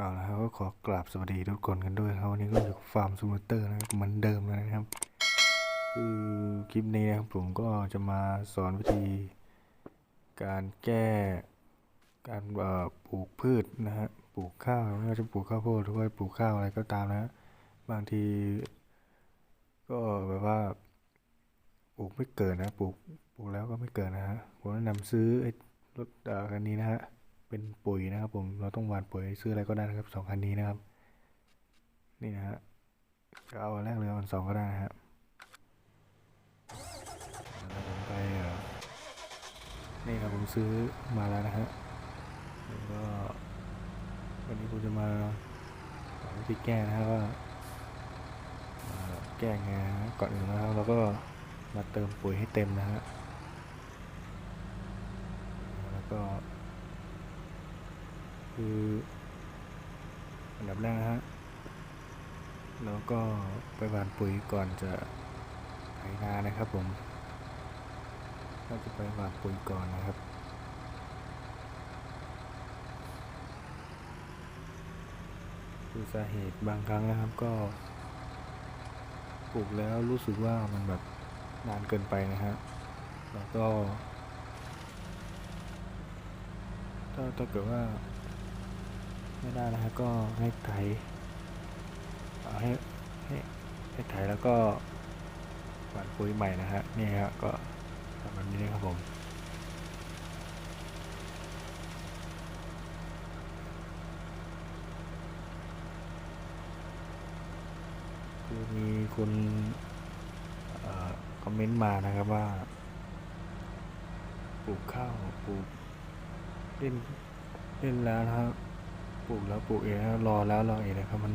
เอาละครับก็ขอกราบสวัสดีทุกคนกันด้วยครับวันนี้ก็อยู่ฟาร์มซูมเตอร์นะครับเหมือนเดิมเลยนะครับ คือคลิปนี้นะครับผมก็จะมาสอนวิธี การแก้การปลูกพืชนะฮะปลูกข้าวไม่ว่าจะปลูกข้าวโพดหรือว่าปลูกข้าวอะไรก็ตามนะฮะบางที ก็แบบว่าปลูกไม่เกิดนะปลูกปลูกแล้วก็ไม่เกิดนะฮะผมแนะนำซื้อไอ้รถเอ่อคันนี้นะฮะ เป็นปุ๋ยนะครับ ผมเราต้องหว่านปุ๋ยซื้ออะไรก็ได้นะครับสองคันนี้นะครับ นี่นะฮะก็เอาอันแรกเลยอันสองก็ได้นะฮะแล้วผมไปนี่ครับผมซื้อมาแล้วนะฮะแล้วก็วันนี้ผมจะมาสอนวิธีแก้นะฮะว่าเอ่อแก้ไงนก่อนอื่นนะครับเราก็มาเติมปุ๋ยให้เต็มนะฮะแล้วก็ คืออันดับแรกนะฮะแล้วก็ไปหว่านปุ๋ยก่อนจะไถนานะครับผมเราจะไปหว่านปุ๋ยก่อนนะครับคือสาเหตุบางครั้งนะครับก็ปลูกแล้วรู้สึกว่ามันแบบนานเกินไปนะฮะแล้วก็ถ้าถ้าเกิดว่า ไม่ได้นะฮะก็ให้ไถให้ให้ให้ไถแล้วก็หว่านปุ๋ยใหม่นะฮะนี่ฮะก็ทำแบบนี้นะครับผมคือมีคนเอ่อคอมเมนต์มานะครับว่าปลูกข้าวปลูกเล่นเล่นแล้วนะครับ ปลูกแล้วปลูกเองแล้วรอแล้วรออีกนะครับ มัน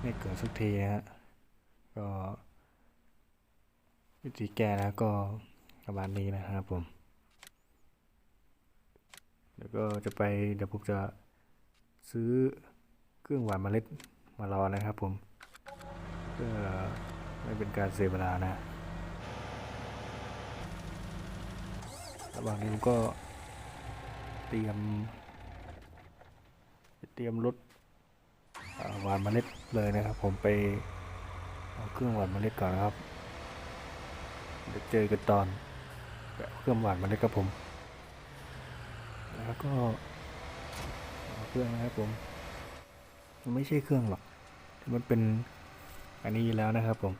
ไม่เกิดสักทีนะฮะก็ วิธีแก้นะก็ประมาณนี้นะครับผมเดี๋ยวก็จะไปเดี๋ยวผมจะซื้อเครื่องหว่านเมล็ดมารอนะครับผมเพื่อไม่เป็นการเสียเวลานะระหว่างนี้ผมก็เตรียม เตรียมรถหวานเมล็ดเลยนะครับ ผมไปเอาเครื่องหวานเมล็ดก่อนนะครับเดี๋ยวเจอกันตอนไปเอาเครื่องหวานเมล็ดครับผม แล้วก็เเครื่องนะครับผมมันไม่ใช่เครื่องหรอก มันเป็นอันนี้แล้วนะครับผม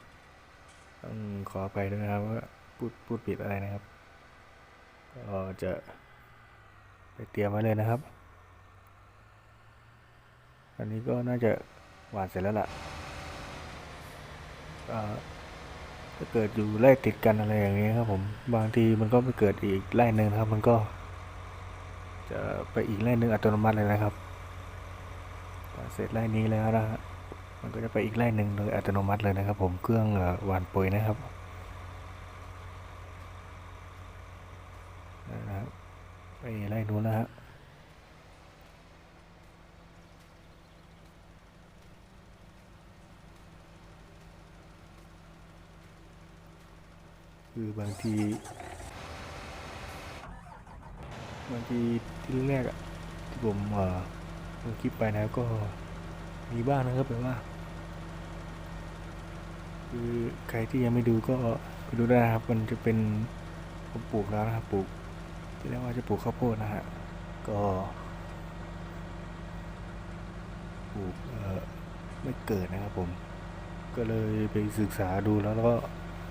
ต้องขอไปด้วยนะครับว่าพูดพูดผิดอะไรนะครับ ก็จะไปเตรียมไว้เลยนะครับ อันนี้ก็น่าจะหวานเสร็จแล้วล่ะถ้าเกิดอยู่ไร่ติดกันอะไรอย่างเงี้ยครับผม บางทีมันก็ไปเกิดอีกไร่หนึ่งครับ มันก็ จะไปอีกไร่หนึ่งอัตโนมัติเลยนะครับเสร็จไร่นี้แล้วนะฮะมันก็จะไปอีกไร่หนึ่งโดยอัตโนมัติเลยนะครับ ผมเครื่องหวานปุ๋ยนะครับนั่นนะครับไปไร่นู้นแล้วฮะ คือบางทีบางทีที่แรกอะที่ผมเอ่อลงคลิปไปนะก็มีบ้างนะครับแบบว่า คือใครที่ยังไม่ดูก็ไปดูได้นะครับ มันจะเป็นผมปลูกแล้วนะครับปลูกที่แรกว่าจะปลูกข้าวโพดนะฮะก็ปลูกเออไม่เกิดนะครับผม ก็เลยไปศึกษาดูแล้วแล้วก็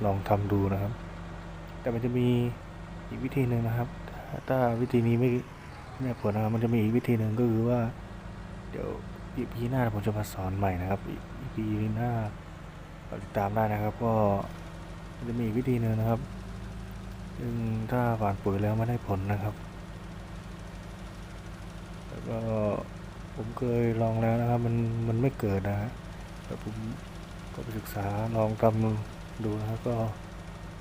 ลองทำดูนะครับ แต่มันจะมีอีกวิธีหนึ่งนะครับ ถ้าวิธีนี้ไม่ไม่ได้ผลนะครับมันจะมีอีกวิธีหนึ่งก็คือว่า เดี๋ยวอีพีหน้าผมจะมาสอนใหม่นะครับอีพีหน้าติดตามได้นะครับ ก็จะมีอีกวิธีหนึ่งนะครับซึ่งถ้าหว่านปุ๋ยแล้วไม่ได้ผลนะครับ แล้วก็ผมเคยลองแล้วนะครับ มันมันไม่เกิดนะฮะแต่ผมก็ไปศึกษาลองทำดูนะครับก็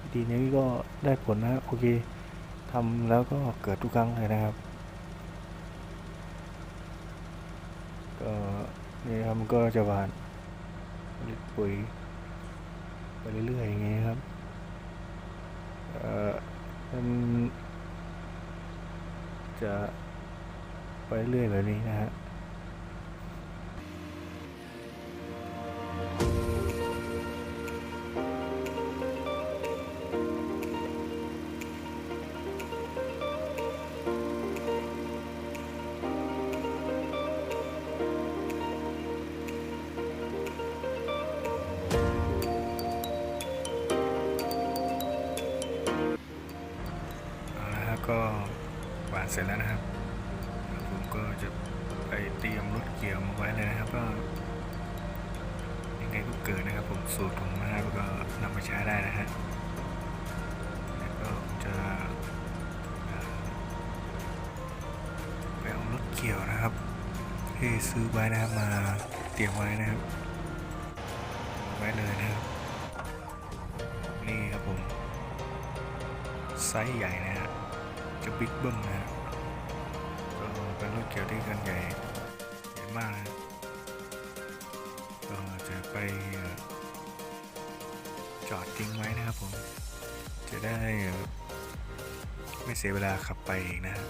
วิธีนี้ก็ได้ผลนะโอเคทำแล้วก็เกิดทุกครั้งเลยนะครับ ก็นี่ครับมันก็จะหวานลิตปุ๋ยไปเรื่อยๆอย่างเงี้ยครับเอ่อมันจะไปเรื่อยแบบนี้นะฮะ ก็หวานเสร็จแล้วนะครับ ผมก็จะไปเตรียมรถเกี่ยวมาไว้เลยนะครับก็ยังไงก็เกิดนะครับ ผมสูตรผมนะครับก็นำมาใช้ได้นะฮะแล้วก็จะไปเอารถเกี่ยวนะครับที่ซื้อไว้นะครับมาเตรียมไว้นะครับ ไว้เลยนะครับ นี่ครับผมไซส์ใหญ่นะ จะบิ๊กเบิ้มนะฮะก็เป็นรถเกี่ยวที่กันใหญ่ใหญ่มากนะก็จะไปจอดทิ้งไว้นะครับผม จะได้ไม่เสียเวลาขับไปอีกนะครับ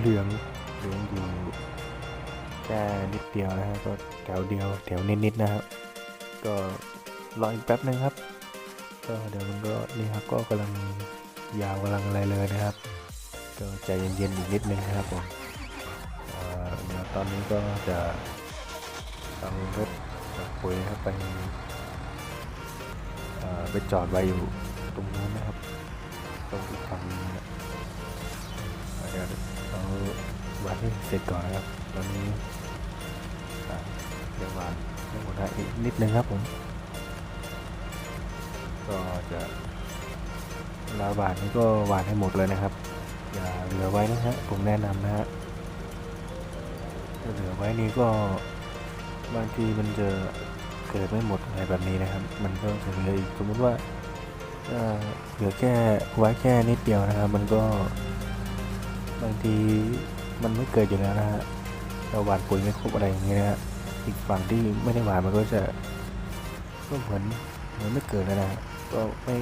เหลืองเหลืองอยู่แค่นิดเดียวนะฮะก็แถวเดียวแถวนิดๆนะครับก็รออีกแป๊บนึงครับ ก็เดี๋ยวมันก็นี่ครับก็กำลังยาวกำลังอะไรเลยนะครับก็ใจเย็นๆอีกนิดนึงนะครับผมเดี๋ยวตอนนี้ก็จะเอารถจากปุ๋ยนะครับไปเอ่อไปจอดไว้อยู่ตรงนู้นนะครับ ตรงอีกฝั่งนึงนะเดี๋ยว เราวันที่เสร็จก่อนนะครับ ตอนนี้เดี๋ยววานหมดนะอีกนิดนึงครับผม ก็จะลาหวานนี่ก็หวานให้หมดเลยนะครับ อย่าเหลือไว้นะฮะผมแนะนำนะฮะเหลือไว้นี่ก็บางทีมันจะเกิดไม่หมดอะไรแบบนี้นะครับ มันก็จะเหลืออีกสมมติว่าเหลือแค่ไว้แค่นิดเดียวนะครับ มันก็บางที มันไม่เกิดอยู่แล้วนะฮะเราหวานปุ๋ยไม่ครบอะไรอย่างเงี้ยนะฮะอีกฝั่งที่ไม่ได้หวานมันก็จะก็เหมือนเหมือนไม่เกิดเลยนะฮะก็ไม่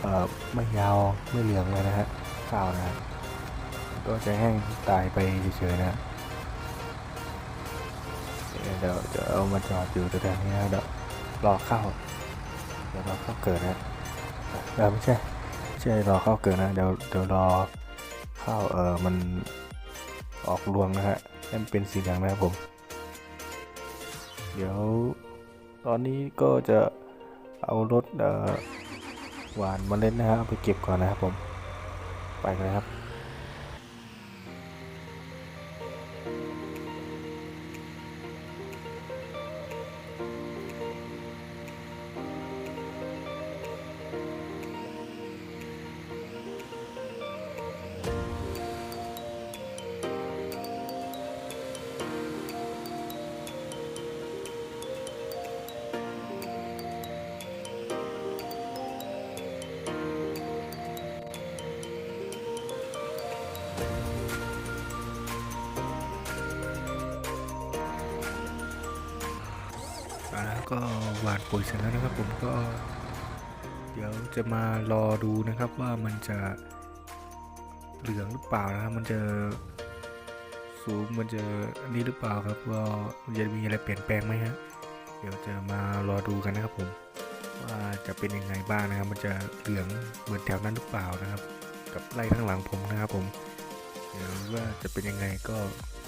เอ่อไม่ยาวไม่เหลืองเลยนะฮะข้าวนะก็จะแห้งตายไปเฉยๆนะฮะเดี๋ยวจะเอามาจอดอยู่แถวๆนี้นะเดี๋ยวรอเข้าเดี๋ยวรอเข้าเกิดนะเออไม่ใช่ไม่ใช่รอเข้าเกิดนะเดี๋ยวเดี๋ยวรอเข้าเออมัน ออกรวงนะฮะให้มันเป็นสีเหลืองนะครับผม เดี๋ยวตอนนี้ก็จะเอารถหวานเมาเล่นนะฮะเอาไปเก็บก่อนนะครับผม ไปกันเลยครับ ก็หวานปุ๋ยเสร็จแล้วนะครับ ผมก็ เดี๋ยวจะมารอดูนะครับว่ามันจะเหลืองหรือเปล่านะครับ มันจะสูงมันจะนนี้หรือเปล่าครับว่ามันจะมีอะไรเปลี่ยนแปลงไหมฮะเดี๋ยวจะมารอดูกันนะครับผมว่าจะเป็นยังไงบ้างนะครับ มันจะเหลืองเหมือนแถวนั้นหรือเปล่านะครับ กับไล่ข้างหลังผมนะครับผมเดี๋ยวว่าจะเป็นยังไงก็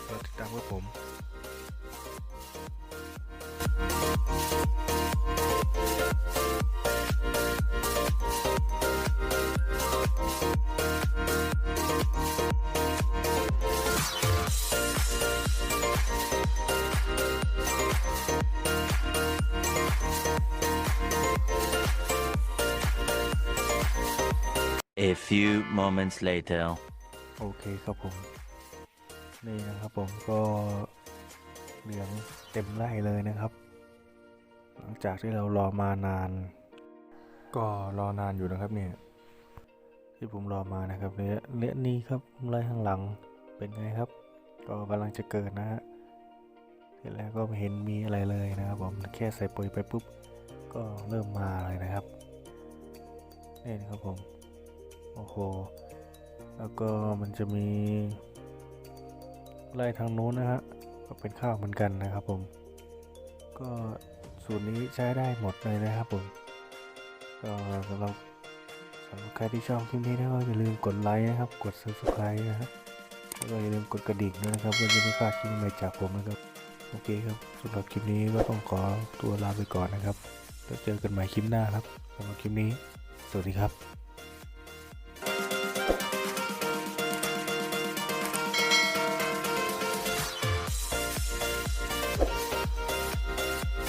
รอติดตามกับผม A few moments later. โอเคครับผม นี่นะครับผมก็เหลืองเต็มไร่เลยนะครับ หลังจากที่เรารอมานาน ก็รอนานอยู่นะครับเนี่ยที่ผมรอมานะครับเนี่ยเละนี้ครับไร่ข้างหลังเป็นไงครับ ก็กำลังจะเกิดนะฮะเสร็จแล้วก็ไม่เห็นมีอะไรเลยนะครับผมแค่ใส่ปุ๋ยไปปุ๊บก็เริ่มมาเลยนะครับนี่นะครับผม โอ้โห แล้วก็มันจะมีไร่ทางโน้นนะฮะก็เป็นข้าวเหมือนกันนะครับผม ก็สูตรนี้ใช้ได้หมดเลยนะครับผม ก็สำหรับสำหรับใครที่ชอบคลิปนี้นะก็อย่าลืมกดไลค์นะครับ กด subscribe นะครับ แล้วก็อย่าลืมกดกระดิ่งด้วยนะครับเพื่อจะไม่พลาดคลิปใหม่จากผมนะครับ โอเคครับสำหรับคลิปนี้ก็ต้องขอตัวลาไปก่อนนะครับ แล้วเจอกันใหม่คลิปหน้าครับสำหรับคลิปนี้ สวัสดีครับ